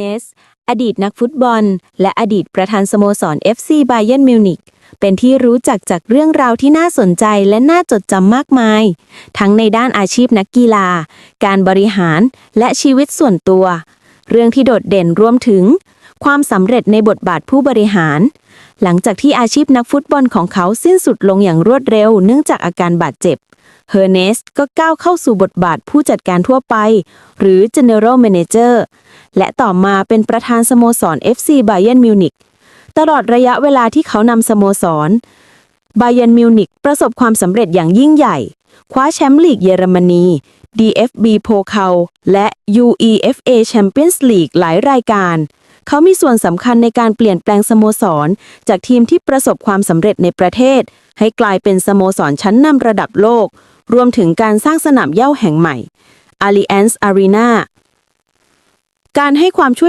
เนสอดีตนักฟุตบอล และอดีตประธานสโมสร FC บ y เย r n มิวนิกเป็นที่รู้จักจากเรื่องราวที่น่าสนใจและน่าจดจำมากมาย ทั้งในด้านอาชีพนักกีฬา การบริหารและชีวิตส่วนตัว เรื่องที่โดดเด่นรวมถึง ความสำเร็จในบทบาทผู้บริหาร หลังจากที่อาชีพนักฟุตบอลของเขาสิ้นสุดลงอย่างรวดเร็ว เนื่องจากอาการบาดเจ็บ เฮอร์เนสก็ก้าวเข้าสู่บทบาทผู้จัดการทั่วไป หรือ General Manager และต่อมาเป็นประธานสโมสร FC Bayern Munich ตลอดระยะเวลาที่เขานำสโมสร Bayern Munich ประสบความสำเร็จอย่างยิ่งใหญ่ คว้าแชมป์ลีกเยอรมนี DFB โพคาและ UEFA Champions League หลายรายการ เขามีส่วนสำคัญในการเปลี่ยนแปลงสโมสร จากทีมที่ประสบความสำเร็จในประเทศ ให้กลายเป็นสโมสรชั้นนำระดับโลก รวมถึงการสร้างสนามเย่าแห่งใหม่ Allianz Arena การให้ความช่วย